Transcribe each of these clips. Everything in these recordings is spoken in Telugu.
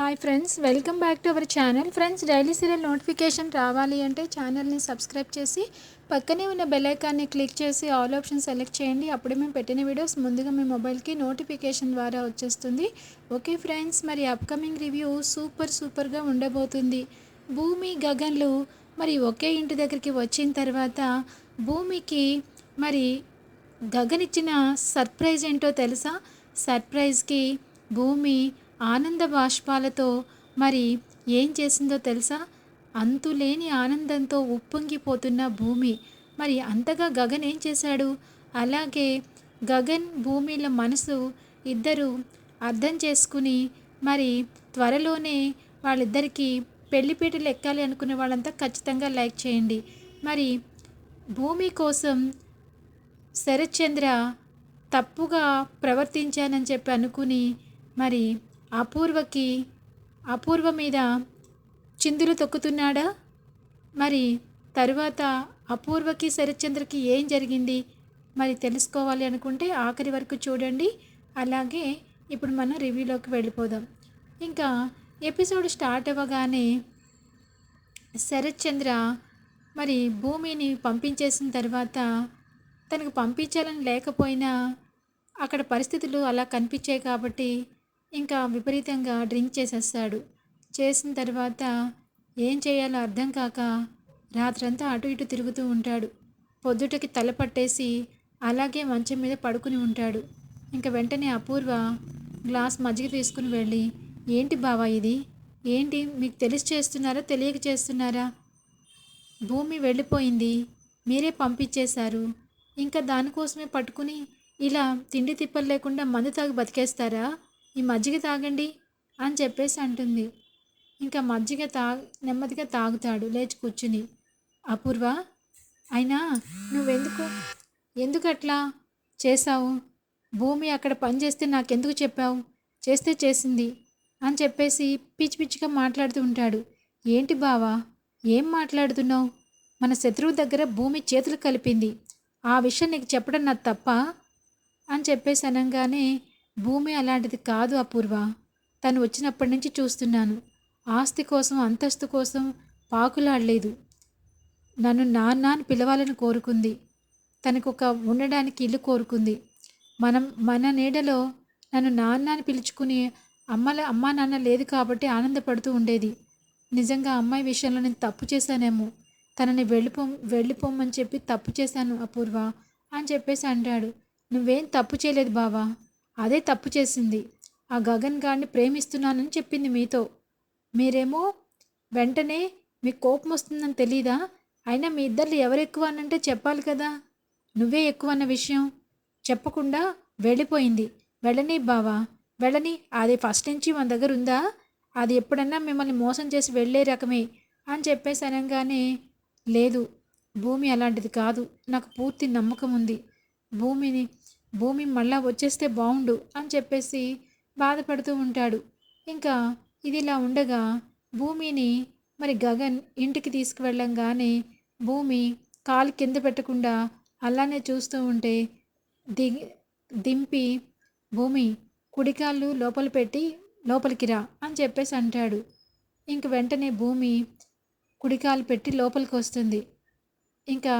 Hi friends welcome back to our channel friends daily serial notification రావాలి అంటే ఛానల్ని సబ్స్క్రైబ్ చేసి పక్కనే ఉన్న బెల్ ఐకాన్ని క్లిక్ చేసి ఆల్ ఆప్షన్ సెలెక్ట్ చేయండి. అప్పుడే మేము పెట్టిన వీడియోస్ ముందుగా మీ మొబైల్కి నోటిఫికేషన్ ద్వారా వచ్చేస్తుంది. ఓకే ఫ్రెండ్స్ మరి అప్కమింగ్ రివ్యూ సూపర్ సూపర్గా ఉండబోతుంది. భూమి గగన్లు మరి ఒకే ఇంటి దగ్గరికి వచ్చిన తర్వాత భూమికి మరి గగన్ ఇచ్చిన సర్ప్రైజ్ ఏంటో తెలుసా? సర్ప్రైజ్కి భూమి ఆనంద బాష్పాలతో మరి ఏం చేసిందో తెలుసా? అంతులేని ఆనందంతో ఉప్పొంగిపోతున్న భూమి. మరి అంతగా గగన్ ఏం చేశాడు? అలాగే గగన్ భూమిల మనసు ఇద్దరు అర్థం చేసుకుని మరి త్వరలోనే వాళ్ళిద్దరికీ పెళ్ళిపీటలు ఎక్కాలి అనుకునే వాళ్ళంతా ఖచ్చితంగా లైక్ చేయండి. మరి భూమి కోసం శరత్చంద్ర తప్పుగా ప్రవర్తించానని చెప్పి అనుకుని మరి అపూర్వకి అపూర్వ మీద చిందులు తొక్కుతున్నాడా? మరి తరువాత అపూర్వకి శరత్చంద్రకి ఏం జరిగింది? మరి తెలుసుకోవాలి అనుకుంటే ఆఖరి వరకు చూడండి. అలాగే ఇప్పుడు మనం రివ్యూలోకి వెళ్ళిపోదాం. ఇంకా ఎపిసోడ్ స్టార్ట్ అవ్వగానే శరత్చంద్ర మరి భూమిని పంపించేసిన తర్వాత తనకు పంపించాలని లేకపోయినా అక్కడ పరిస్థితులు అలా కనిపించాయి కాబట్టి ఇంకా విపరీతంగా డ్రింక్ చేసేస్తాడు. చేసిన తర్వాత ఏం చేయాలో అర్థం కాక రాత్రంతా అటు ఇటు తిరుగుతూ ఉంటాడు. పొద్దుటకి తల పట్టేసి అలాగే మంచం మీద పడుకుని ఉంటాడు. ఇంకా వెంటనే అపూర్వ గ్లాస్ మజ్జిగ తీసుకుని వెళ్ళి ఏంటి బావా ఇది? ఏంటి? మీకు తెలిసి చేస్తున్నారా? తెలియక చేస్తున్నారా? భూమి వెళ్ళిపోయింది. మీరే పంపించేశారు. ఇంకా దానికోసమే పట్టుకుని ఇలా తిండి తిప్పలు లేకుండా మందు తాగి బతికేస్తారా? ఈ మజ్జిగ తాగండి అని చెప్పేసి అంటుంది. ఇంకా మజ్జిగ తా నెమ్మదిగా తాగుతాడు లేచి కూర్చుని. అపూర్వ అయినా నువ్వెందుకు ఎందుకు అట్లా చేశావు? భూమి అక్కడ పని చేస్తే నాకెందుకు చెప్పావు? చేస్తే చేసింది అని చెప్పేసి పిచ్చి పిచ్చిగా మాట్లాడుతూ ఉంటాడు. ఏంటి బావా ఏం మాట్లాడుతున్నావు? మన శత్రువు దగ్గర భూమి చేతులు కలిపింది. ఆ విషయం నీకు చెప్పడం నాకు తప్ప? అని చెప్పేసి అనగానే భూమి అలాంటిది కాదు అపూర్వ. తను వచ్చినప్పటి నుంచి చూస్తున్నాను. ఆస్తి కోసం అంతస్తు కోసం పాకులాడలేదు. నన్ను నాన్న అని పిలవాలని కోరుకుంది. తనకొక ఉండడానికి ఇల్లు కోరుకుంది. మనం మన నీడలో నన్ను నాన్న అని పిలుచుకుని అమ్మల అమ్మా నాన్న లేదు కాబట్టి ఆనందపడుతూ ఉండేది. నిజంగా అమ్మాయి విషయంలో నేను తప్పు చేశానేమో. తనని వెళ్ళిపో వెళ్ళిపోమని చెప్పి తప్పు చేశాను అపూర్వ అని చెప్పేసి అంటాడు. నువ్వేం తప్పు చేయలేదు బావా. అదే తప్పు చేసింది. ఆ గగన్ గారిని ప్రేమిస్తున్నానని చెప్పింది మీతో. మీరేమో వెంటనే మీకు కోపం వస్తుందని తెలీదా? అయినా మీ ఇద్దరు ఎవరు ఎక్కువ అనంటే చెప్పాలి కదా? నువ్వే ఎక్కువ అన్న విషయం. చెప్పకుండా వెళ్ళిపోయింది. వెళ్ళని బావా వెళ్ళని. అది ఫస్ట్ నుంచి మన దగ్గర ఉందా? అది ఎప్పుడన్నా మిమ్మల్ని మోసం చేసి వెళ్ళే రకమే అని చెప్పేసి అనగానే లేదు భూమి అలాంటిది కాదు. నాకు పూర్తి నమ్మకం ఉంది. భూమిని భూమి మళ్ళా వచ్చేస్తే బాగుండు అని చెప్పేసి బాధపడుతూ ఉంటాడు. ఇంకా ఇది ఇలా ఉండగా భూమిని మరి గగన్ ఇంటికి తీసుకువెళ్ళంగానే భూమి కాలు కింద పెట్టకుండా అలానే చూస్తూ ఉంటే దిగి దింపి భూమి కుడికాళ్ళు లోపల పెట్టి లోపలికి రా అని చెప్పేసి అంటాడు. ఇంక వెంటనే భూమి కుడికాలు పెట్టి లోపలికి వస్తుంది. ఇంకా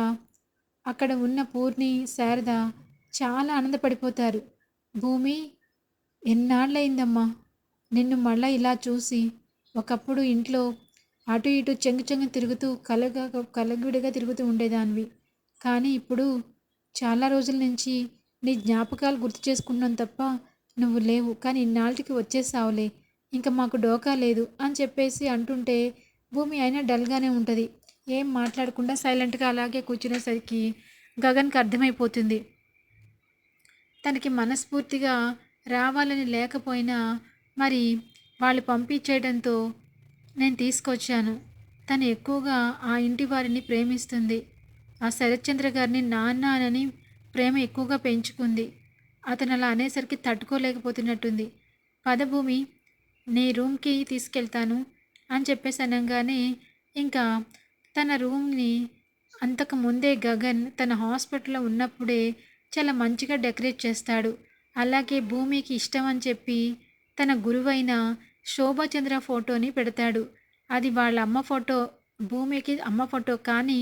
అక్కడ ఉన్న పూర్ణి శారద చాలా ఆనందపడిపోతారు. భూమి ఎన్నాళ్ళయిందమ్మా? నిన్ను మళ్ళా ఇలా చూసి ఒకప్పుడు ఇంట్లో అటు ఇటు చెంగు చెంగు తిరుగుతూ కలగ కలగుడిగా తిరుగుతూ ఉండేదానివి. కానీ ఇప్పుడు చాలా రోజుల నుంచి నీ జ్ఞాపకాలు గుర్తు చేసుకున్నాం తప్ప నువ్వు లేవు. కానీ ఇన్నాళ్ళకి వచ్చేసావులే. ఇంకా మాకు డోకా లేదు అని చెప్పేసి అంటుంటే భూమి అయినా డల్గానే ఉంటుంది. ఏం మాట్లాడకుండా సైలెంట్గా అలాగే కూర్చునేసరికి గగన్కి అర్థమైపోతుంది. తనకి మనస్ఫూర్తిగా రావాలని లేకపోయినా మరి వాళ్ళు పంపించేయడంతో నేను తీసుకొచ్చాను. తను ఎక్కువగా ఆ ఇంటి వారిని ప్రేమిస్తుంది. ఆ శరత్చంద్ర గారిని నాన్న అని ప్రేమ ఎక్కువగా పెంచుకుంది. అతను అలా అనేసరికి తట్టుకోలేకపోతున్నట్టుంది. పదభూమి నీ రూమ్కి తీసుకెళ్తాను అని చెప్పేసి అనగానే ఇంకా తన రూమ్ని అంతకు ముందే గగన్ తన హాస్పిటల్లో ఉన్నప్పుడే చాలా మంచిగా డెకరేట్ చేస్తాడు. అలాగే భూమికి ఇష్టం అని చెప్పి తన గురువైన శోభాచంద్ర ఫోటోని పెడతాడు. అది వాళ్ళ అమ్మ ఫోటో భూమికి అమ్మ ఫోటో కానీ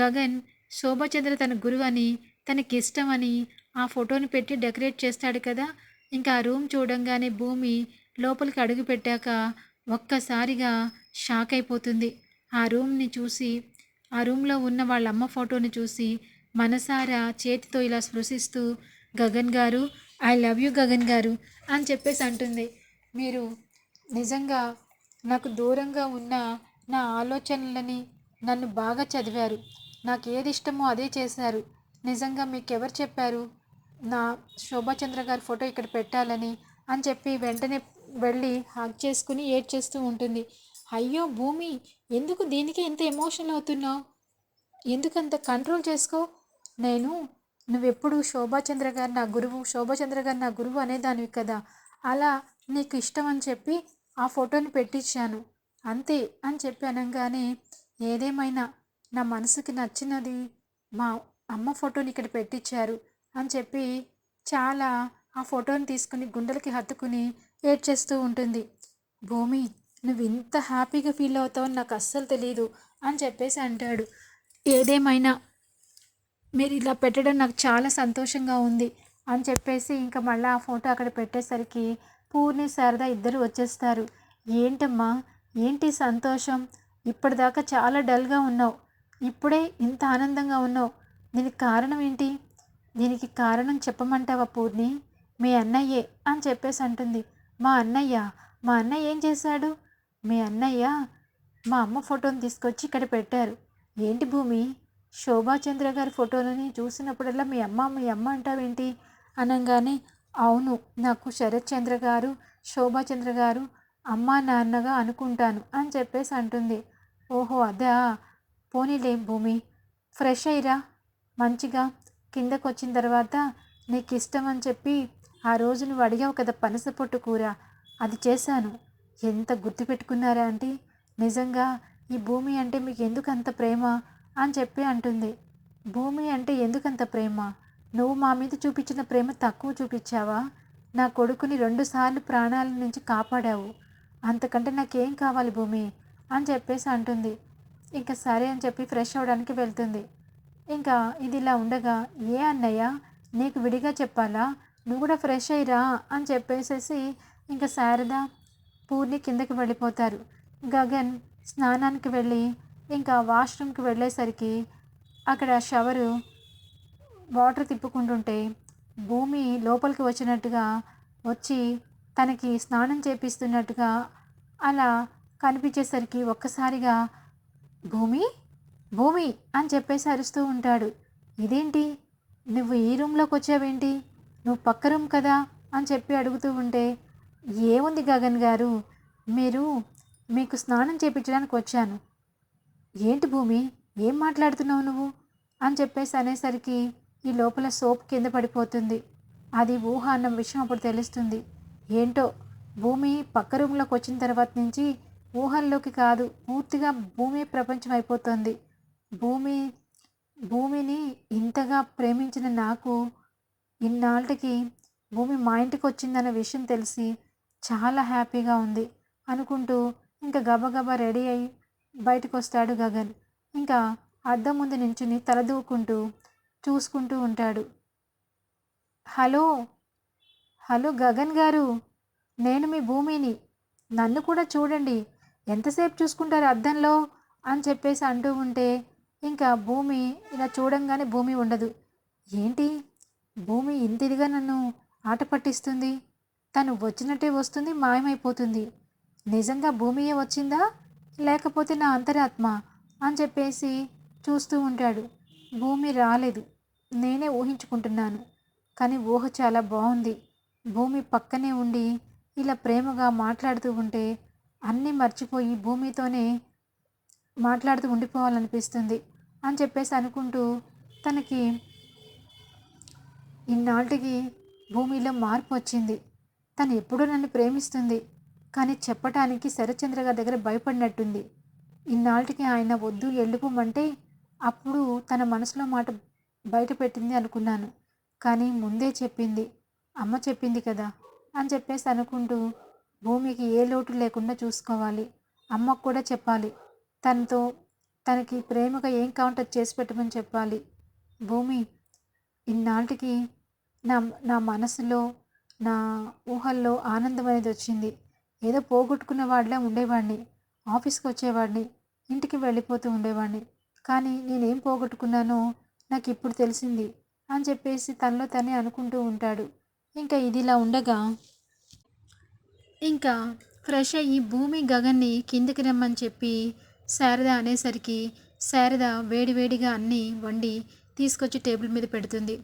గగన్ శోభాచంద్ర తన గురువు అని తనకి ఇష్టమని ఆ ఫోటోని పెట్టి డెకరేట్ చేస్తాడు కదా. ఇంకా ఆ రూమ్ చూడంగానే భూమి లోపలికి అడుగు పెట్టాక ఒక్కసారిగా షాక్ అయిపోతుంది. ఆ రూమ్ని చూసి ఆ రూమ్లో ఉన్న వాళ్ళ అమ్మ ఫోటోని చూసి మనసారా చేతితో ఇలా స్పృశిస్తూ గగన్ గారు ఐ లవ్ యూ గగన్ గారు అని చెప్పేసి అంటుంది. మీరు నిజంగా నాకు దూరంగా ఉన్న నా ఆలోచనలని నన్ను బాగా చదివారు. నాకు ఏది ఇష్టమో అదే చేశారు. నిజంగా మీకు ఎవరు చెప్పారు? నా శోభాచంద్ర గారి ఫోటో ఇక్కడ పెట్టాలని అని చెప్పి వెంటనే వెళ్ళి హాక్ చేసుకుని ఏడ్ చేస్తూ ఉంటుంది. అయ్యో భూమి ఎందుకు దీనికి ఎంత ఎమోషనల్ అవుతున్నావు? ఎందుకంత కంట్రోల్ చేసుకో? నేను నువ్వెప్పుడు శోభాచంద్ర గారు నా గురువు శోభాచంద్ర గారు నా గురువు అనేదానివి కదా. అలా నీకు ఇష్టం అని చెప్పి ఆ ఫోటోని పెట్టించాను అంతే అని చెప్పి అనగానే ఏదేమైనా నా మనసుకి నచ్చినది మా అమ్మ ఫోటోని ఇక్కడ పెట్టించారు అని చెప్పి చాలా ఆ ఫోటోని తీసుకుని గుండెలకి హత్తుకుని ఏడ్చేస్తూ ఉంటుంది. భూమి నువ్వు ఇంత హ్యాపీగా ఫీల్ అవుతావని నాకు అస్సలు తెలియదు అని చెప్పేసి అంటాడు. ఏదేమైనా మీరు ఇలా పెట్టడం నాకు చాలా సంతోషంగా ఉంది అని చెప్పేసి ఇంకా మళ్ళీ ఆ ఫోటో అక్కడ పెట్టేసరికి పూర్ణి శారద ఇద్దరు వచ్చేస్తారు. ఏంటమ్మా ఏంటి సంతోషం? ఇప్పటిదాకా చాలా డల్గా ఉన్నావు. ఇప్పుడే ఇంత ఆనందంగా ఉన్నావు. దీనికి కారణం ఏంటి? దీనికి కారణం చెప్పమంటావా పూర్ణి? మీ అన్నయ్యే అని చెప్పేసి అంటుంది. మా అన్నయ్య? మా అన్నయ్య ఏం చేశాడు? మీ అన్నయ్య మా అమ్మ ఫోటోని తీసుకొచ్చి ఇక్కడ పెట్టారు. ఏంటి భూమి? శోభాచంద్ర గారి ఫోటోలని చూసినప్పుడల్లా మీ అమ్మ మీ అమ్మ అంటావేంటి? అనగానే అవును నాకు శరత్ చంద్ర గారు శోభాచంద్ర గారు అమ్మ నాన్నగా అనుకుంటాను అని చెప్పేసి అంటుంది. ఓహో అదా? పోనీలే భూమి ఫ్రెష్ అయ్యిరా మంచిగా. కిందకు వచ్చిన తర్వాత నీకు ఇష్టం అని చెప్పి ఆ రోజు నువ్వు అడిగావు కదా పనస పొట్టు కూర అది చేశాను. ఎంత గుర్తుపెట్టుకున్నారా ఆంటీ? నిజంగా ఈ భూమి అంటే మీకు ఎందుకు అంత ప్రేమ? అని చెప్పి అంటుంది. భూమి అంటే ఎందుకంత ప్రేమ? నువ్వు మా మీద చూపించిన ప్రేమ తక్కువ చూపించావా? నా కొడుకుని రెండుసార్లు ప్రాణాల నుంచి కాపాడావు. అంతకంటే నాకేం కావాలి భూమి? అని చెప్పేసి అంటుంది. ఇంకా సరే అని చెప్పి ఫ్రెష్ అవ్వడానికి వెళ్తుంది. ఇంకా ఇది ఇలా ఉండగా ఏ అన్నయ్య? నీకు విడిగా చెప్పాలా? నువ్వు కూడా ఫ్రెష్ అయ్యిరా? అని చెప్పేసేసి ఇంకా శారద పూర్ణి కిందకి వెళ్ళిపోతారు. గగన్ స్నానానికి వెళ్ళి ఇంకా వాష్రూమ్కి వెళ్ళేసరికి అక్కడ షవరు వాటర్ తిప్పుకుంటుంటే భూమి లోపలికి వచ్చినట్టుగా వచ్చి తనకి స్నానం చేపిస్తున్నట్టుగా అలా కనిపించేసరికి ఒక్కసారిగా భూమి? భూమి? అని చెప్పేసి అరుస్తూ ఉంటాడు. ఇదేంటి? నువ్వు ఈ రూమ్లోకి వచ్చావేంటి? నువ్వు పక్క రూమ్ కదా? అని చెప్పి అడుగుతూ ఉంటే ఏముంది గగన్ గారు? మీరు మీకు స్నానం చేపించడానికి వచ్చాను. ఏంటి భూమి? ఏం మాట్లాడుతున్నావు నువ్వు? అని చెప్పేసి అనేసరికి ఈ లోపల సోప్ కింద పడిపోతుంది. అది ఊహ అన్న విషయం అప్పుడు తెలుస్తుంది. ఏంటో? భూమి పక్క రూమ్లోకి వచ్చిన తర్వాత నుంచి ఊహల్లోకి కాదు పూర్తిగా భూమి ప్రపంచం అయిపోతుంది. భూమి భూమిని ఇంతగా ప్రేమించిన నాకు ఇన్నాళ్ళకి భూమి మా ఇంటికి వచ్చిందన్న విషయం తెలిసి చాలా హ్యాపీగా ఉంది అనుకుంటూ ఇంకా గబగబా రెడీ అయి బయటకు వస్తాడు గగన్. ఇంకా అద్దం ముందు నించుని తలదూకుంటూ చూసుకుంటూ ఉంటాడు. హలో? హలో గగన్ గారు? నేను మీ భూమిని. నన్ను కూడా చూడండి. ఎంతసేపు చూసుకుంటారు అద్దంలో? అని చెప్పేసి అంటూ ఉంటే ఇంకా భూమి ఇలా చూడంగానే భూమి ఉండదు. ఏంటి? భూమి ఇంతిదిగా నన్ను ఆట పట్టిస్తుంది. తను వచ్చినట్టే వస్తుంది మాయమైపోతుంది. నిజంగా భూమియే వచ్చిందా? లేకపోతే నా అంతరాత్మ అని చెప్పేసి చూస్తూ ఉంటాడు. భూమి రాలేదు. నేనే ఊహించుకుంటున్నాను. కానీ ఊహ చాలా బాగుంది. భూమి పక్కనే ఉండి ఇలా ప్రేమగా మాట్లాడుతూ ఉంటే అన్నీ మర్చిపోయి భూమితోనే మాట్లాడుతూ ఉండిపోవాలనిపిస్తుంది అని చెప్పేసి అనుకుంటూ తనకి ఇన్నాటికి భూమిలో మార్పు వచ్చింది. తను ఎప్పుడూ నన్ను ప్రేమిస్తుంది. కానీ చెప్పటానికి శరచంద్ర గారి దగ్గర భయపడినట్టుంది. ఇన్నాళ్ళకి ఆయన వద్దు వెళ్ళిపోమంటే అప్పుడు తన మనసులో మాట బయట పెట్టింది అనుకున్నాను. కానీ ముందే చెప్పింది అమ్మ చెప్పింది కదా అని చెప్పేసి అనుకుంటూ భూమికి ఏ లోటు లేకుండా చూసుకోవాలి. అమ్మకు కూడా చెప్పాలి తనతో తనకి ప్రేమగా ఏం కౌంటర్ చేసి పెట్టమని చెప్పాలి. భూమి ఇన్నాళ్ళకి నా నా మనసులో నా ఊహల్లో ఆనందం అనేది వచ్చింది. ఏదో పోగొట్టుకున్న వాడిలా ఉండేవాడిని. ఆఫీస్కి వచ్చేవాడిని. ఇంటికి వెళ్ళిపోతూ ఉండేవాడిని. కానీ నేనేం పోగొట్టుకున్నానో నాకు ఇప్పుడు తెలిసింది అని చెప్పేసి తనలో తనే అనుకుంటూ ఉంటాడు. ఇంకా ఇదిలా ఉండగా ఇంకా ఫ్రెష్ అయ్యి భూమి గగన్ని కిందికి రమ్మని చెప్పి శారద అనేసరికి శారద వేడివేడిగా అన్నీ వండి తీసుకొచ్చి టేబుల్ మీద పెడుతుంది.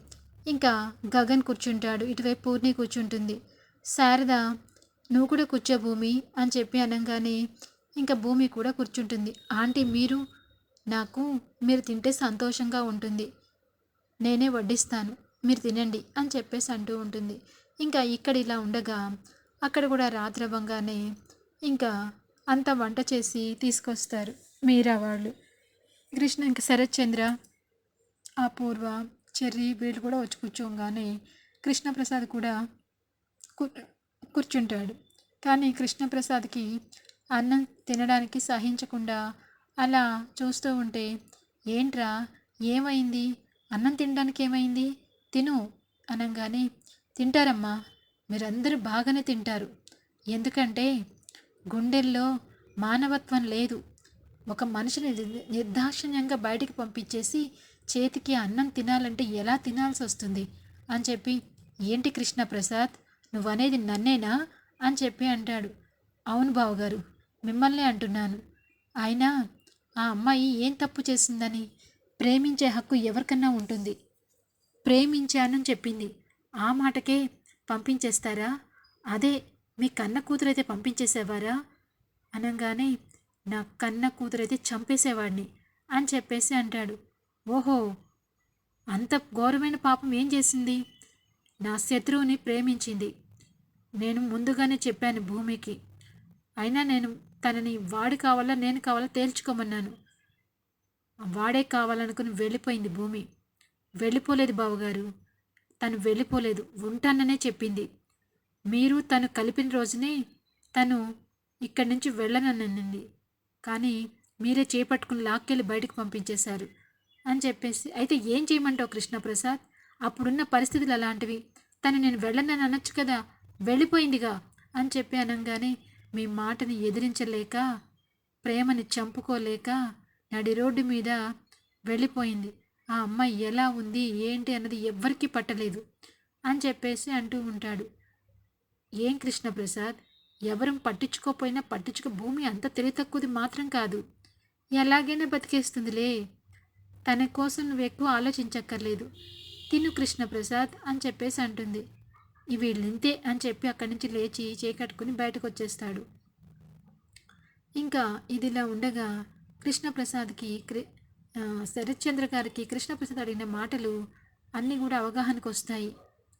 ఇంకా గగన్ కూర్చుంటాడు. ఇటువైపు పూర్ణి కూర్చుంటుంది. శారద నువ్వు కూడా కూర్చో భూమి అని చెప్పి అనగానే ఇంకా భూమి కూడా కూర్చుంటుంది. ఆంటీ మీరు నాకు మీరు తింటే సంతోషంగా ఉంటుంది. నేనే వడ్డిస్తాను. మీరు తినండి అని చెప్పేసి అంటూ ఉంటుంది. ఇంకా ఇక్కడ ఇలా ఉండగా అక్కడ కూడా రాత్రి ఇంకా అంత వంట చేసి తీసుకొస్తారు మీరా వాళ్ళు. కృష్ణ ఇంకా శరత్చంద్ర అపూర్వ చెర్రీ వీళ్ళు కూడా వచ్చి కూర్చోగానే కృష్ణప్రసాద్ కూడా కూర్చుంటాడు. కానీ కృష్ణప్రసాద్కి అన్నం తినడానికి సహించకుండా అలా చూస్తూ ఉంటే ఏంట్రా? ఏమైంది? అన్నం తినడానికి ఏమైంది? తిను అనగానే తింటారమ్మా. మీరందరూ బాగానే తింటారు. ఎందుకంటే గుండెల్లో మానవత్వం లేదు. ఒక మనిషిని నిర్దాక్షిణ్యంగా బయటికి పంపించేసి చేతికి అన్నం తినాలంటే ఎలా తినాల్సి వస్తుంది అని చెప్పి ఏంటి కృష్ణప్రసాద్? నువ్వనేది నన్నేనా? అని చెప్పి అంటాడు. అవును బావగారు మిమ్మల్నే అంటున్నాను. అయినా ఆ అమ్మాయి ఏం తప్పు చేసిందని? ప్రేమించే హక్కు ఎవరికన్నా ఉంటుంది. ప్రేమించానని చెప్పింది. ఆ మాటకే పంపించేస్తారా? అదే మీ కన్న కూతురైతే పంపించేసేవారా? అనగానే నా కన్న కూతురైతే చంపేసేవాడిని అని చెప్పేసి అంటాడు. ఓహో అంత ఘోరమైన పాపం ఏం చేసింది? నా శత్రువుని ప్రేమించింది. నేను ముందుగానే చెప్పాను భూమికి. అయినా నేను తనని వాడు కావాలా నేను కావాలా తేల్చుకోమన్నాను. వాడే కావాలనుకుని వెళ్ళిపోయింది భూమి. వెళ్ళిపోలేదు బావగారు. తను వెళ్ళిపోలేదు. ఉంటాననే చెప్పింది. మీరు తను కలిపిన రోజునే తను ఇక్కడి నుంచి వెళ్ళనన్నది. కానీ మీరే చేపట్టుకుని లాక్కెళ్ళి బయటకు పంపించేశారు అని చెప్పేసి. అయితే ఏం చేయమంటావు కృష్ణప్రసాద్? అప్పుడున్న పరిస్థితులు అలాంటివి. తను నేను వెళ్ళనని అనొచ్చు కదా. వెళ్ళిపోయిందిగా అని చెప్పి అనగానే మీ మాటని ఎదిరించలేక ప్రేమని చంపుకోలేక నడి రోడ్డు మీద వెళ్ళిపోయింది. ఆ అమ్మాయి ఎలా ఉంది ఏంటి అన్నది ఎవ్వరికీ పట్టలేదు అని చెప్పేసి అంటూ ఉంటాడు. ఏం కృష్ణప్రసాద్? ఎవరు పట్టించుకోపోయినా పట్టించుకో భూమి అంత తెలివి తక్కువది మాత్రం కాదు. ఎలాగైనా బతికేస్తుందిలే. తన కోసం నువ్వు ఎక్కువ ఆలోచించక్కర్లేదు. తిను కృష్ణప్రసాద్ అని చెప్పేసి అంటుంది. వీళ్ళింతే అని చెప్పి అక్కడి నుంచి లేచి చేకట్టుకుని బయటకు వచ్చేస్తాడు ఇంకా ఇదిలా ఉండగా కృష్ణప్రసాద్కి క్రి శరత్చంద్ర గారికి కృష్ణప్రసాద్ అడిగిన మాటలు అన్నీ కూడా అవగాహనకు వస్తాయి.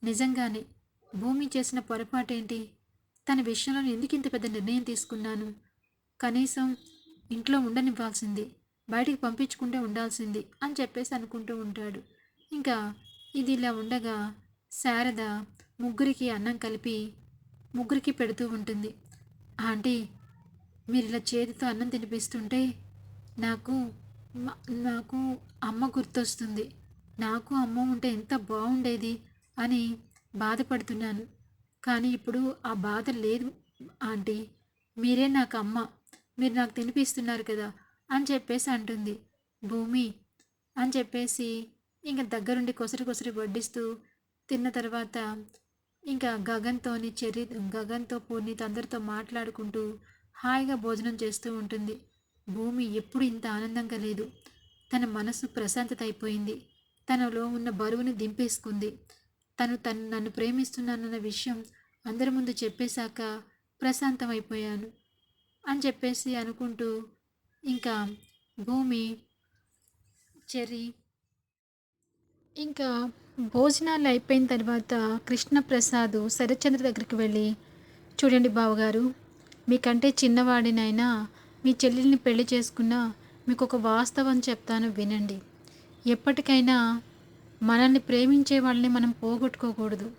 నిజంగానే భూమి చేసిన పొరపాటేంటి? తన విషయంలో ఎందుకు ఇంత పెద్ద నిర్ణయం తీసుకున్నాను? కనీసం ఇంట్లో ఉండనివ్వాల్సింది బయటికి పంపించుకుంటే ఉండాల్సింది అని చెప్పేసి అనుకుంటూ ఉంటాడు. ఇంకా ఇది ఇలా ఉండగా శారద ముగ్గురికి అన్నం కలిపి ముగ్గురికి పెడుతూ ఉంటుంది. ఆంటీ మీరు ఇలా చేతితో అన్నం తినిపిస్తుంటే నాకు నాకు అమ్మ గుర్తొస్తుంది. నాకు అమ్మ ఉంటే ఎంత బాగుండేది అని బాధపడుతున్నాను. కానీ ఇప్పుడు ఆ బాధ లేదు ఆంటీ. మీరే నాకు అమ్మ మీరు నాకు తినిపిస్తున్నారు కదా అని చెప్పేసి అంటుంది. భూమి అని చెప్పేసి ఇంకా దగ్గరుండి కొసరి కొసరి వడ్డిస్తూ తిన్న తర్వాత ఇంకా గగన్తోని చెర్రి గగన్తో పూర్ణిత అందరితో మాట్లాడుకుంటూ హాయిగా భోజనం చేస్తూ ఉంటుంది. భూమి ఎప్పుడు ఇంత ఆనందంగా లేదు. తన మనసు ప్రశాంతత అయిపోయింది తనలో ఉన్న బరువుని దింపేసుకుంది. తను తను నన్ను ప్రేమిస్తున్నానన్న విషయం అందరి ముందు చెప్పేశాక ప్రశాంతం అయిపోయాను అని చెప్పేసి అనుకుంటూ ఇంకా భూమి చెర్రీ ఇంకా భోజనాలు అయిపోయిన తర్వాత కృష్ణప్రసాద్ శరత్చంద్ర దగ్గరికి వెళ్ళి చూడండి బావగారు మీకంటే చిన్నవాడినైనా మీ చెల్లెల్ని పెళ్ళి చేసుకున్నా మీకు ఒక వాస్తవం చెప్తాను వినండి. ఎప్పటికైనా మనల్ని ప్రేమించే వాళ్ళని మనం పోగొట్టుకోకూడదు.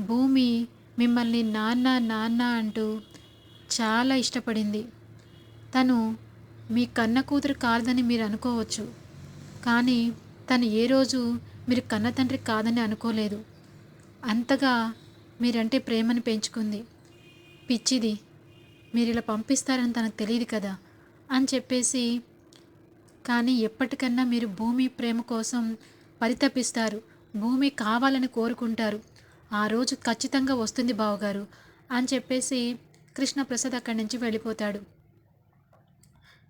భూమి మిమ్మల్ని నాన్న నాన్న అంటూ చాలా ఇష్టపడింది. తను మీ కన్న కూతురు కాదని మీరు అనుకోవచ్చు. కానీ తను ఏ రోజు మీరు కన్న తండ్రి కాదని అనుకోలేదు. అంతగా మీరంటే ప్రేమను పెంచుకుంది. పిచ్చిది మీరు ఇలా పంపిస్తారని తనకు తెలియదు కదా అని చెప్పేసి కానీ ఎప్పటికన్నా మీరు భూమి ప్రేమ కోసం పరితపిస్తారు. భూమి కావాలని కోరుకుంటారు. ఆ రోజు ఖచ్చితంగా వస్తుంది బావగారు అని చెప్పేసి కృష్ణప్రసాద్ అక్కడి నుంచి వెళ్ళిపోతాడు.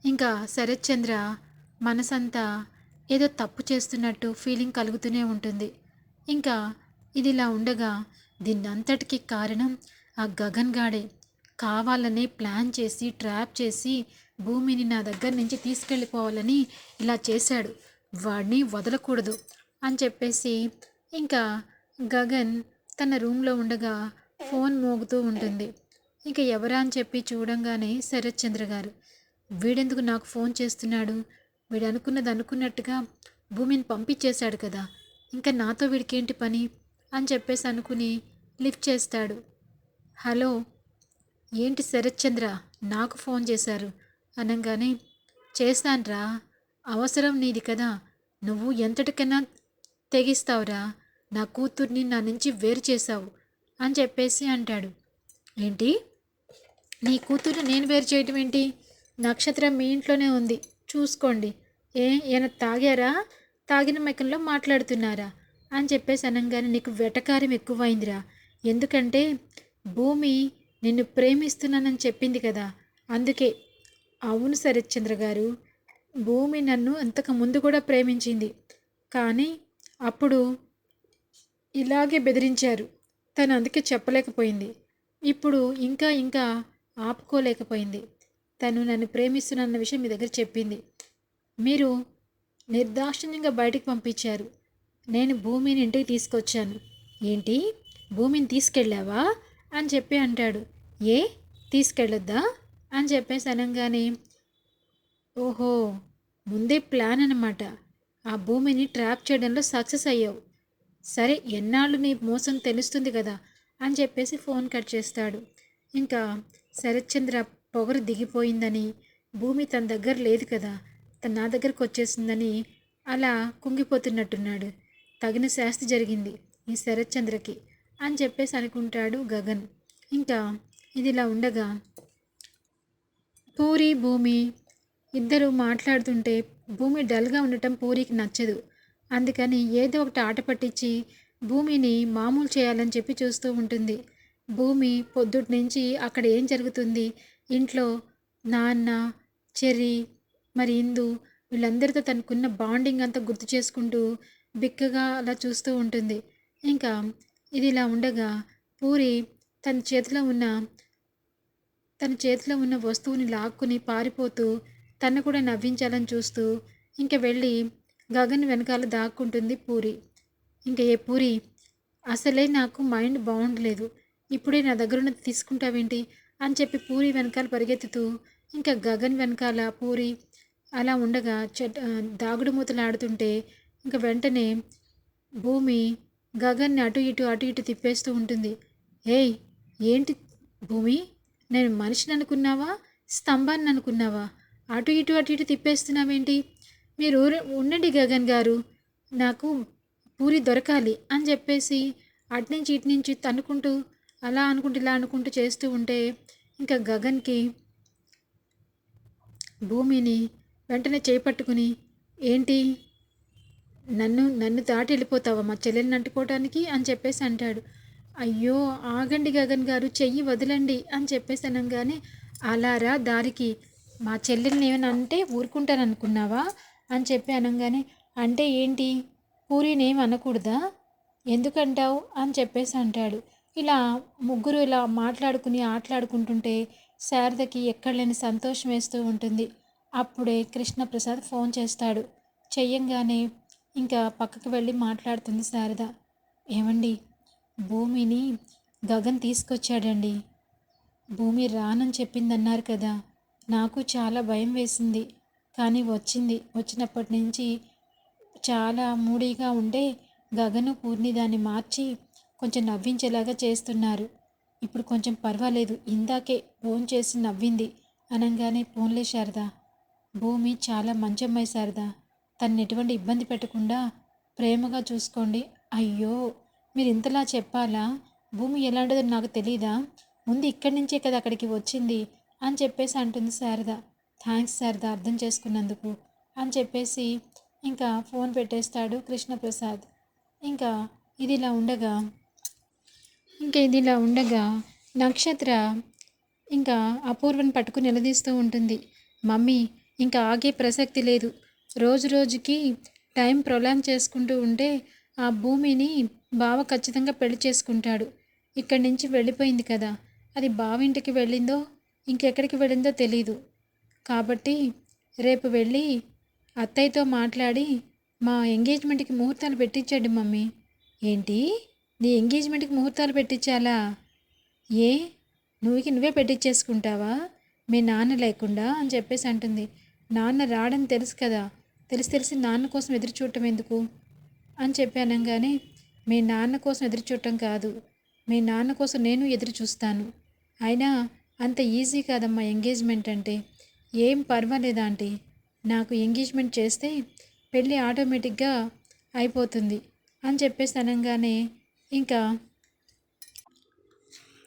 ఇంకా శరత్చంద్ర మనసంతా ఏదో తప్పు చేస్తున్నట్టు ఫీలింగ్ కలుగుతూనే ఉంటుంది. ఇంకా ఇది ఇలా ఉండగా దీన్నంతటికీ కారణం ఆ గగన్ గాడే. కావాలని ప్లాన్ చేసి ట్రాప్ చేసి భూమిని నా దగ్గర నుంచి తీసుకెళ్ళిపోవాలని ఇలా చేశాడు. వాడిని వదలకూడదు అని చెప్పేసి ఇంకా గగన్ తన రూమ్లో ఉండగా ఫోన్ మోగుతూ ఉంటుంది. ఇంకా ఎవరా అని చెప్పి చూడంగానే శరత్ చంద్ర గారు వీడెందుకు నాకు ఫోన్ చేస్తున్నాడు? వీడు అనుకున్నది అనుకున్నట్టుగా భూమిని పంపించేశాడు కదా. ఇంకా నాతో వీడికేంటి పని? అని చెప్పేసి అనుకుని లిఫ్ట్ చేస్తాడు. హలో ఏంటి శరత్చంద్ర? నాకు ఫోన్ చేశారు. అనగానే చేస్తాన్రా అవసరం నీది కదా. నువ్వు ఎంతటికైనా తెగిస్తావురా. నా కూతుర్ని నా నుంచి వేరు చేశావు అని చెప్పేసి అంటాడు. ఏంటి? నీ కూతురు నేను వేరు చేయటం ఏంటి? నక్షత్రం మీ ఇంట్లోనే ఉంది. చూసుకోండి. ఏ ఈయన తాగారా? తాగిన మెకంలో మాట్లాడుతున్నారా? అని చెప్పేసి అనగానే నీకు వెటకారం ఎక్కువైందిరా. ఎందుకంటే భూమి నిన్ను ప్రేమిస్తున్నానని చెప్పింది కదా. అందుకే. అవును శరత్చంద్ర గారు భూమి నన్ను అంతకు ముందు కూడా ప్రేమించింది. కానీ అప్పుడు ఇలాగే బెదిరించారు. తను అందుకే చెప్పలేకపోయింది. ఇప్పుడు ఇంకా ఇంకా ఆపుకోలేకపోయింది. తను నన్ను ప్రేమిస్తున్న విషయం మీ దగ్గర చెప్పింది. మీరు నిర్దాక్షిణ్యంగా బయటికి పంపించారు. నేను భూమిని ఇంటికి తీసుకొచ్చాను. ఏంటి? భూమిని తీసుకెళ్ళావా? అని చెప్పి అంటాడు. ఏ? తీసుకెళ్ళొద్దా? అని చెప్పేసి అనగానే ఓహో ముందే ప్లాన్ అనమాట ఆ భూమిని ట్రాప్ చేయడంలో సక్సెస్ అయ్యావు. సరే ఎన్నాళ్ళు నీ మోసం తెలుస్తుంది కదా? అని చెప్పేసి ఫోన్ కట్ చేస్తాడు. ఇంకా శరత్చంద్ర పొగరు దిగిపోయిందని భూమి తన దగ్గర లేదు కదా తన నా దగ్గరకు వచ్చేసిందని అలా కుంగిపోతున్నట్టున్నాడు. తగిన శాస్తి జరిగింది ఈ శరత్చంద్రకి అని చెప్పేసి అనుకుంటాడు గగన్. ఇంకా ఇది ఇలా ఉండగా పూరి భూమి ఇద్దరు మాట్లాడుతుంటే భూమి డల్గా ఉండటం పూరికి నచ్చదు. అందుకని ఏదో ఒకటి ఆట పట్టించి భూమిని మామూలు చేయాలని చెప్పి చూస్తూ ఉంటుంది. భూమి పొద్దుటి నుంచి అక్కడ ఏం జరుగుతుంది ఇంట్లో నాన్న చెర్రీ మరి ఇందు వీళ్ళందరితో తనకున్న బాండింగ్ అంతా గుర్తు చేసుకుంటూ బిక్కగా అలా చూస్తూ ఉంటుంది. ఇంకా ఇది ఇలా ఉండగా పూరి తన చేతిలో ఉన్న తన చేతిలో ఉన్న వస్తువుని లాక్కుని పారిపోతూ తను కూడా నవ్వించాలని చూస్తూ ఇంకా వెళ్ళి గగన్ వెనకాల దాక్కుంటుంది పూరి. ఇంకా ఏ పూరి అసలే నాకు మైండ్ బాగుండలేదు. ఇప్పుడే నా దగ్గర ఉన్నది తీసుకుంటావేంటి? అని చెప్పి పూరి వెనకాల పరిగెత్తుతూ ఇంకా గగన్ వెనకాల పూరి అలా ఉండగా చెట్ దాగుడు మూతలు ఆడుతుంటే ఇంకా వెంటనే భూమి గగన్ని అటు ఇటు అటు ఇటు తిప్పేస్తూ ఉంటుంది. ఏయ్ ఏంటి భూమి? నేను మనిషిని అనుకున్నావా? స్తంభాన్ని అనుకున్నావా? అటు ఇటు అటు ఇటు తిప్పేస్తున్నావేంటి? మీరు ఉండండి గగన్ గారు నాకు పూరి దొరకాలి అని చెప్పేసి అటు నుంచి ఇటు నుంచి తన్నుకుంటూ అలా అనుకుంటూ ఇలా అనుకుంటూ చేస్తూ ఉంటే ఇంకా గగన్కి భూమిని వెంటనే చేపట్టుకుని ఏంటి? నన్ను నన్ను దాటి వెళ్ళిపోతావా? మా చెల్లెల్ని అంటుకోవటానికి? అని చెప్పేసి అంటాడు. అయ్యో ఆగండి గగన్ గారు చెయ్యి వదలండి అని చెప్పేసి అనగానే అలారా దారికి మా చెల్లెల్ని ఏమైనా అంటే ఊరుకుంటాను అనుకున్నావా అని చెప్పి అనగానే అంటే ఏంటి? పూరిని అనకూడదా? ఎందుకంటావు? అని చెప్పేసి అంటాడు. ఇలా ముగ్గురు ఇలా మాట్లాడుకుని ఆటలాడుకుంటుంటే శారదకి ఎక్కడలేని సంతోషం వేస్తూ ఉంటుంది. అప్పుడే కృష్ణప్రసాద్ ఫోన్ చేస్తాడు. చెయ్యంగానే ఇంకా పక్కకు వెళ్ళి మాట్లాడుతుంది శారద. ఏమండి భూమిని గగన్ తీసుకొచ్చాడండి. భూమి రానని చెప్పిందన్నారు కదా నాకు చాలా భయం వేసింది. కానీ వచ్చింది. వచ్చినప్పటి నుంచి చాలా మూడీగా ఉండే గగను పూర్ణి దాన్ని మార్చి కొంచెం నవ్వించేలాగా చేస్తున్నారు. ఇప్పుడు కొంచెం పర్వాలేదు ఇందాకే ఫోన్ చేసి నవ్వింది. అనగానే ఫోన్లే శారద. భూమి చాలా మంచి అమ్మాయి శారద. తను ఎటువంటి ఇబ్బంది పెట్టకుండా ప్రేమగా చూసుకోండి. అయ్యో మీరు ఇంతలా చెప్పాలా? భూమి ఎలాంటిదో నాకు తెలీదా? ముందు ఇక్కడి నుంచే కదా అక్కడికి వచ్చింది అని చెప్పేసి అంటుంది శారద. థ్యాంక్స్ శారద అర్థం చేసుకున్నందుకు అని చెప్పేసి ఇంకా ఫోన్ పెట్టేస్తాడు కృష్ణప్రసాద్. ఇంకా ఇది ఇలా ఉండగా ఇంకా ఇది ఇలా ఉండగా నక్షత్ర ఇంకా అపూర్వని పట్టుకుని నిలదీస్తూ ఉంటుంది. మమ్మీ ఇంకా ఆగే ప్రసక్తి లేదు. రోజు రోజుకి టైం ప్రొలాంగ్ చేసుకుంటూ ఉంటే ఆ భూమిని బావ ఖచ్చితంగా పెళ్ళి చేసుకుంటాడు. ఇక్కడి నుంచి వెళ్ళిపోయింది కదా. అది బావింటికి వెళ్ళిందో ఇంకెక్కడికి వెళ్ళిందో తెలీదు. కాబట్టి రేపు వెళ్ళి అత్తయ్యతో మాట్లాడి మా ఎంగేజ్మెంట్కి ముహూర్తాలు పెట్టించండి మమ్మీ. ఏంటి? నీ ఎంగేజ్మెంట్కి ముహూర్తాలు పెట్టించాలా? ఏ? నువ్వుకి నువ్వే పెట్టించేసుకుంటావా మీ నాన్న లేకుండా అని చెప్పేసి అంటుంది. నాన్న రాడని తెలుసు కదా. తెలిసి తెలిసి నాన్న కోసం ఎదురు చూడటం ఎందుకు? అని చెప్పి అనగానే మీ నాన్న కోసం ఎదురు చూడటం కాదు. మీ నాన్న కోసం నేను ఎదురు చూస్తాను అయినా అంత ఈజీ కాదమ్మా ఎంగేజ్మెంట్ అంటే. ఏం పర్వాలేదా ఆంటీ? నాకు ఎంగేజ్మెంట్ చేస్తే పెళ్ళి ఆటోమేటిక్గా అయిపోతుంది. అని చెప్పేసి అనగానే ఇంకా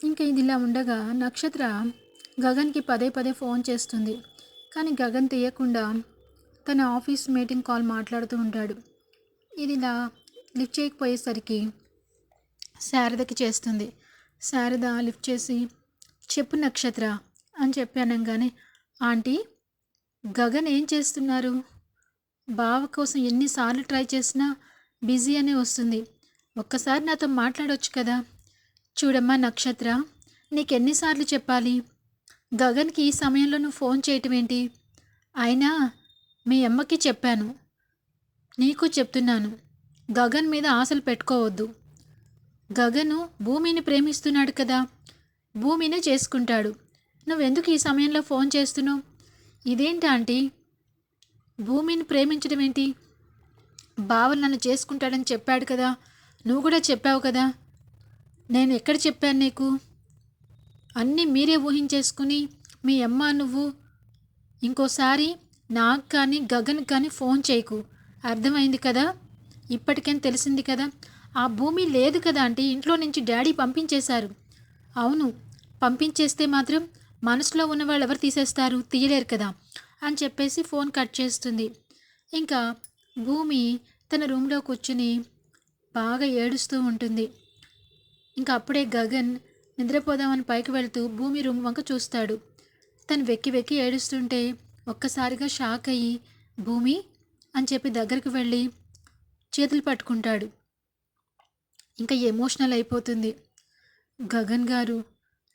ఇంకా ఇది ఇలా ఉండగా నక్షత్ర గగన్కి పదే పదే ఫోన్ చేస్తుంది. కానీ గగన్ తీయకుండా తన ఆఫీస్ మీటింగ్ కాల్ మాట్లాడుతూ ఉంటాడు. ఇది ఇలా లిఫ్ట్ చేయకపోయేసరికి శారదకి చేస్తుంది. శారద లిఫ్ట్ చేసి చెప్పు నక్షత్ర అని చెప్పి అనగానే ఆంటీ గగన్ ఏం చేస్తున్నారు? బావ కోసం ఎన్నిసార్లు ట్రై చేసినా బిజీ అనే వస్తుంది. ఒక్కసారి నాతో మాట్లాడొచ్చు కదా? చూడమ్మా నక్షత్ర నీకు ఎన్నిసార్లు చెప్పాలి? గగన్కి ఈ సమయంలో నువ్వు ఫోన్ చేయటం ఏంటి అయినా మీ అమ్మకి చెప్పాను. నీకు చెప్తున్నాను. గగన్ మీద ఆశలు పెట్టుకోవద్దు. గగను భూమిని ప్రేమిస్తున్నాడు కదా? భూమినే చేసుకుంటాడు. నువ్వెందుకు ఈ సమయంలో ఫోన్ చేస్తున్నావు? ఇదేంటి ఆంటీ? భూమిని ప్రేమించడం ఏంటి బావ నన్ను చేసుకుంటాడని చెప్పాడు కదా? నువ్వు కూడా చెప్పావు కదా. నేను ఎక్కడ చెప్పాను నీకు? అన్నీ మీరే ఊహించేసుకుని మీ అమ్మ నువ్వు ఇంకోసారి నాకు కానీ గగన్ కానీ ఫోన్ చేయకు. అర్థమైంది కదా? ఇప్పటికేం తెలిసింది కదా? ఆ భూమి లేదు కదా అంటే ఇంట్లో నుంచి డాడీ పంపించేశారు. అవును పంపించేస్తే మాత్రం మనసులో ఉన్న వాళ్ళు ఎవరు తీసేస్తారు? తీయలేరు కదా? అని చెప్పేసి ఫోన్ కట్ చేస్తుంది. ఇంకా భూమి తన రూమ్లో కూర్చుని బాగా ఏడుస్తూ ఉంటుంది. ఇంకా అప్పుడే గగన్ నిద్రపోదామని పైకి వెళ్తూ భూమి రూమ్ వంక చూస్తాడు. తను వెక్కి వెక్కి ఏడుస్తుంటే ఒక్కసారిగా షాక్ అయ్యి భూమి అని చెప్పి దగ్గరికి వెళ్ళి చేతులు పట్టుకుంటాడు. ఇంకా ఎమోషనల్ అయిపోతుంది. గగన్ గారు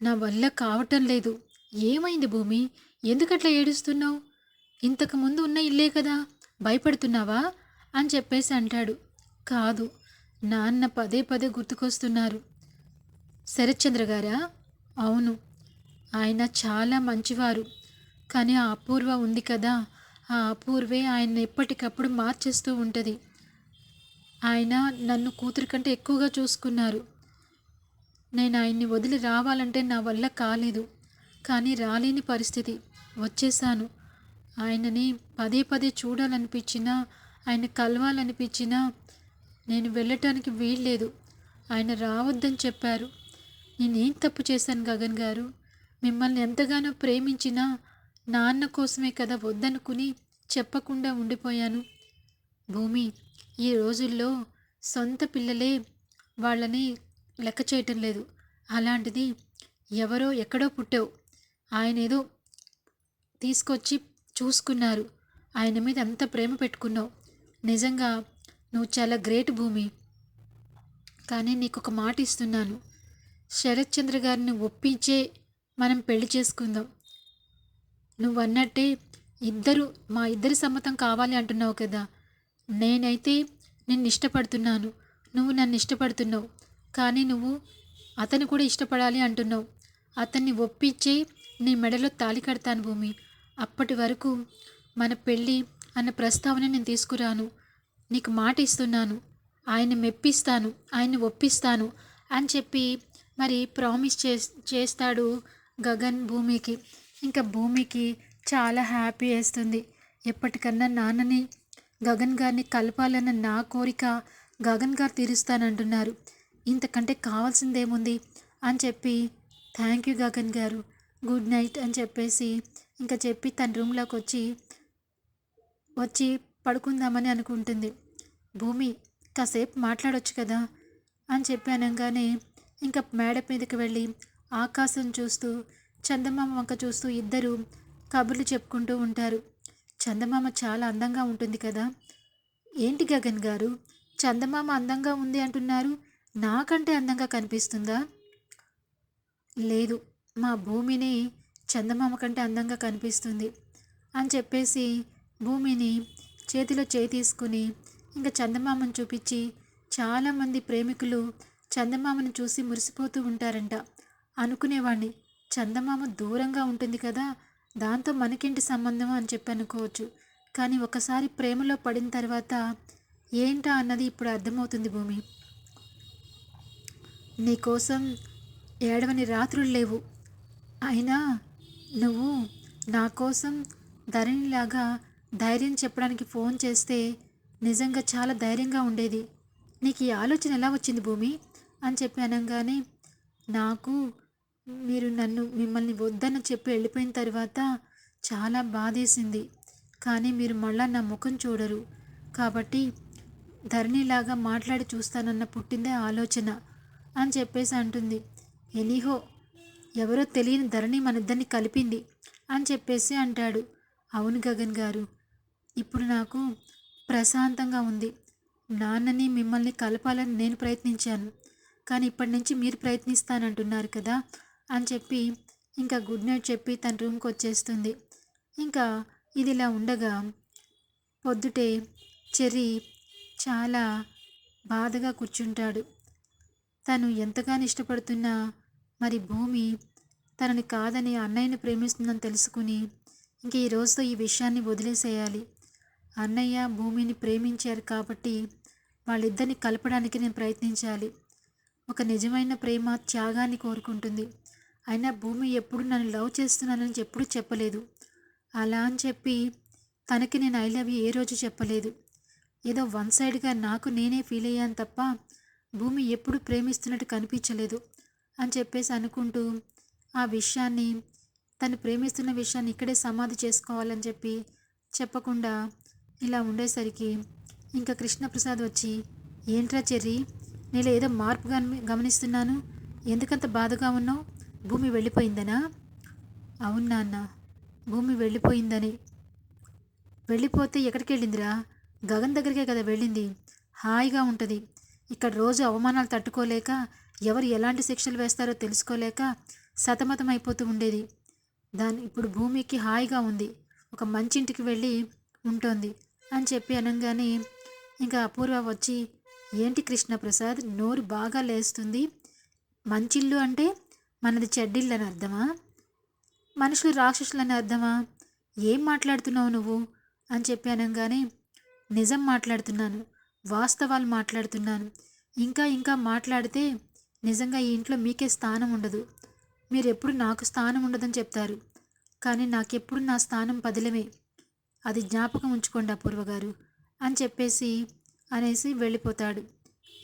నా వల్ల కావటం లేదు. ఏమైంది భూమి? ఎందుకట్లా ఏడుస్తున్నావు? ఇంతకు ముందు ఉన్న ఇల్లే కదా. భయపడుతున్నావా? అని చెప్పేసి అంటాడు. కాదు. నాన్న పదే పదే గుర్తుకొస్తున్నారు. శరత్చంద్ర గారా? అవును. ఆయన చాలా మంచివారు. కానీ ఆ అపూర్వ ఉంది కదా. ఆ అపూర్వే ఆయన ఎప్పటికప్పుడు మార్చేస్తూ ఉంటుంది. ఆయన నన్ను కూతురి కంటే ఎక్కువగా చూసుకున్నారు. నేను ఆయన్ని వదిలి రావాలంటే నా వల్ల కాలేదు. కానీ రాలేని పరిస్థితి. వచ్చేసాను ఆయనని పదే పదే చూడాలనిపించినా ఆయన కలవాలనిపించినా నేను వెళ్ళటానికి వీల్లేదు. ఆయన రావద్దని చెప్పారు. నేనేం తప్పు చేశాను గగన్ గారు? మిమ్మల్ని ఎంతగానో ప్రేమించినా నాన్న కోసమే కదా వద్దనుకుని చెప్పకుండా ఉండిపోయాను. భూమి ఈ రోజుల్లో సొంత పిల్లలే వాళ్ళని లెక్క చేయటం లేదు. అలాంటిది ఎవరో ఎక్కడో పుట్టావు. ఆయన ఏదో తీసుకొచ్చి చూసుకున్నారు. ఆయన మీద అంత ప్రేమ పెట్టుకున్నావు? నిజంగా నువ్వు చాలా గ్రేట్ భూమి. కానీ నీకు ఒక మాట ఇస్తున్నాను. శరత్ చంద్ర గారిని ఒప్పించే మనం పెళ్ళి చేసుకుందాం. నువ్వు అన్నట్టే ఇద్దరు మా ఇద్దరి సమ్మతం కావాలి అంటున్నావు కదా. నేనైతే నిన్ను ఇష్టపడుతున్నాను. నువ్వు నన్ను ఇష్టపడుతున్నావు. కానీ నువ్వు అతను కూడా ఇష్టపడాలి అంటున్నావు. అతన్ని ఒప్పించే నీ మెడలో తాళి కడతాను భూమి. అప్పటి వరకు మన పెళ్ళి అన్న ప్రస్తావన నేను తీసుకురాను. నీకు మాట ఇస్తున్నాను. ఆయన మెప్పిస్తాను. ఆయన్ని ఒప్పిస్తాను అని చెప్పి మరి ప్రామిస్ చే చేస్తాడు గగన్ భూమికి. ఇంకా భూమికి చాలా హ్యాపీ వేస్తుంది. ఎప్పటికన్నా నాన్నని గగన్ గారిని కలపాలన్న నా కోరిక గగన్ గారు తీరుస్తానంటున్నారు. ఇంతకంటే కావాల్సిందేముంది అని చెప్పి థ్యాంక్ యూ గగన్ గారు. గుడ్ నైట్ అని చెప్పేసి ఇంకా చెప్పి తన రూమ్లోకి వచ్చి వచ్చి పడుకుందామని అనుకుంటుంది. భూమి కాసేపు మాట్లాడొచ్చు కదా అని చెప్పి అనగానే ఇంకా మేడ మీదకి వెళ్ళి ఆకాశం చూస్తూ చందమామ వంక చూస్తూ ఇద్దరు కబుర్లు చెప్పుకుంటూ ఉంటారు. చందమామ చాలా అందంగా ఉంటుంది కదా? ఏంటి గగన్ గారు? చందమామ అందంగా ఉంది అంటున్నారు. నాకంటే అందంగా కనిపిస్తుందా? లేదు మా భూమిని చందమామ కంటే అందంగా కనిపిస్తుంది అని చెప్పేసి భూమిని చేతిలో చేయి తీసుకుని ఇంకా చందమామను చూపించి చాలామంది ప్రేమికులు చందమామను చూసి మురిసిపోతూ ఉంటారంట. అనుకునేవాడిని చందమామ దూరంగా ఉంటుంది కదా దాంతో మనకేంటి సంబంధం అని చెప్పి అనుకోవచ్చు. కానీ ఒకసారి ప్రేమలో పడిన తర్వాత ఏంటా అన్నది ఇప్పుడు అర్థమవుతుంది భూమి. నీకోసం ఏడవని రాత్రులు లేవు. అయినా నువ్వు నా కోసం ధరణిలాగా ధైర్యం చెప్పడానికి ఫోన్ చేస్తే నిజంగా చాలా ధైర్యంగా ఉండేది. నీకు ఈ ఆలోచన ఎలా వచ్చింది భూమి? అని చెప్పి అనగానే నాకు మీరు నన్ను మిమ్మల్ని వద్దన్న చెప్పి వెళ్ళిపోయిన తర్వాత చాలా బాధేసింది. కానీ మీరు మళ్ళా నా ముఖం చూడరు. కాబట్టి ధరణిలాగా మాట్లాడి చూస్తానన్న పుట్టిందే ఆలోచన అని చెప్పేసి అంటుంది. ఎనీహో ఎవరో తెలియని ధరణి మన ఇద్దరిని కలిపింది అని చెప్పేసి అంటాడు. అవును గగన్ గారు ఇప్పుడు నాకు ప్రశాంతంగా ఉంది. నాన్నని మిమ్మల్ని కలపాలని నేను ప్రయత్నించాను. కానీ ఇప్పటి నుంచి మీరు ప్రయత్నిస్తానంటున్నారు కదా అని చెప్పి ఇంకా గుడ్ నైట్ చెప్పి తన రూమ్కి వచ్చేస్తుంది. ఇంకా ఇది ఇలా ఉండగా పొద్దుటే చెర్రీ చాలా బాధగా కూర్చుంటాడు. తను ఎంతగానో ఇష్టపడుతున్నా మరి భూమి తనని కాదని అన్నయ్యని ప్రేమిస్తుందని తెలుసుకుని ఇంక ఈ రోజుతో ఈ విషయాన్ని వదిలేసేయాలి. అన్నయ్య భూమిని ప్రేమించారు కాబట్టి వాళ్ళిద్దరిని కలపడానికి నేను ప్రయత్నించాలి. ఒక నిజమైన ప్రేమ త్యాగాన్ని కోరుకుంటుంది. అయినా భూమి ఎప్పుడు నన్ను లవ్ చేస్తున్నానని ఎప్పుడు చెప్పలేదు. అలా అని చెప్పి తనకి నేను ఐ లవ్ యూ ఏ రోజు చెప్పలేదు. ఏదో వన్ సైడ్గా నాకు నేనే ఫీల్ అయ్యాను తప్ప భూమి ఎప్పుడు ప్రేమిస్తున్నట్టు కనిపించలేదు అని చెప్పేసి అనుకుంటూ ఆ విషయాన్ని తను ప్రేమిస్తున్న విషయాన్ని ఇక్కడే సమాధి చేసుకోవాలని చెప్పి చెప్పకుండా ఇలా ఉండేసరికి ఇంకా కృష్ణప్రసాద్ వచ్చి ఏంట్రా చెర్రీ నేను ఏదో మార్పు గమనిస్తున్నాను? ఎందుకంత బాధగా ఉన్నావు? భూమి వెళ్ళిపోయిందనా? అవును నాన్న భూమి వెళ్ళిపోయిందని. వెళ్ళిపోతే ఎక్కడికి వెళ్ళిందిరా గగన్ దగ్గరికే కదా వెళ్ళింది. హాయిగా ఉంటుంది. ఇక్కడ రోజు అవమానాలు తట్టుకోలేక ఎవరు ఎలాంటి శిక్షలు వేస్తారో తెలుసుకోలేక సతమతం అయిపోతూ ఉండేది. దాని ఇప్పుడు భూమికి హాయిగా ఉంది. ఒక మంచి ఇంటికి వెళ్ళి ఉంటుంది అని చెప్పి అనగానే ఇంకా అపూర్వ వచ్చి ఏంటి కృష్ణప్రసాద్ నోరు బాగా లేస్తుంది. మంచిల్లు అంటే మనది చెడ్డిళ్ళు అని అర్థమా? మనుషులు రాక్షసులని అర్థమా? ఏం మాట్లాడుతున్నావు నువ్వు? అని చెప్పి అనగానే నిజం మాట్లాడుతున్నాను. వాస్తవాలు మాట్లాడుతున్నాను. ఇంకా ఇంకా మాట్లాడితే నిజంగా ఈ ఇంట్లో మీకే స్థానం ఉండదు. మీరు ఎప్పుడు నాకు స్థానం ఉండదని చెప్తారు. కానీ నాకెప్పుడు నా స్థానం పదిలమే. అది జ్ఞాపకం ఉంచుకోండి అపూర్వ గారు అని చెప్పేసి అనేసి వెళ్ళిపోతాడు.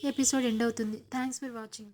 ఎపిసోడ్ ఎండ్ అవుతుంది. Thanks for watching